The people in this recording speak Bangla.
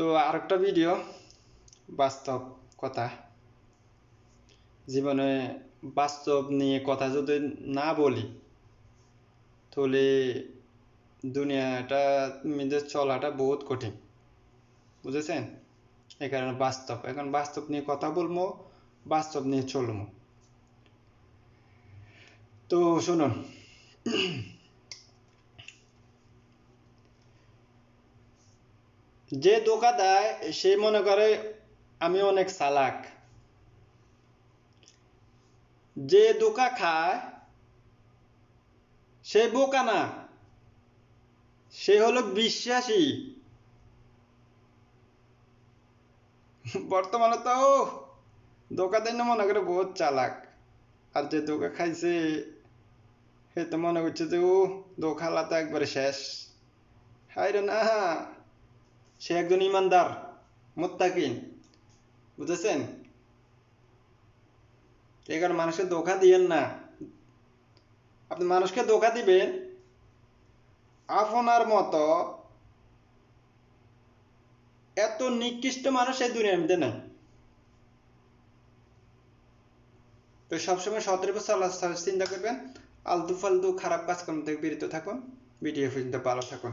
তো আরেকটা ভিডিও বাস্তব কথা। জীবনে বাস্তব নিয়ে কথা যদি না বলি, তাহলে দুনিয়াটা, নিজের চলাটা বহুত কঠিন। বুঝেছেন? এই কারণে বাস্তব। এখন বাস্তব নিয়ে কথা বলব, বাস্তব নিয়ে চলবো। তো শুনুন যে ধোকা দেয়, সে মনে করে, আমি অনেক চালাক। যে ধোকা খায়, সে বোকা না। সে হলো বিশ্বাসী। বর্তমানে তো ধোকা দেয় না, মনে করে বহুত চালাক। আর যে ধোকা খাইছে, সে তো মনে করছে যে ও ধোকালা তো একবারে শেষ। রে না। সে একজন ইমানদার, মোত্তাকিন, বুঝেছেন? এখানে মানুষকে ধোকা দিয়েন না। আপনি মানুষকে ধোকা দিবেন আপনার মতো এত নিকৃষ্ট মানুষ এই দুনিয়ার মধ্যে নাই। তো সবসময় সতর্ক চলার চিন্তা করবেন, আলতু ফালতু খারাপ কাজকর্ম থেকে বিরত থাকুন। ভিডিও পর্যন্ত ভালো থাকুন।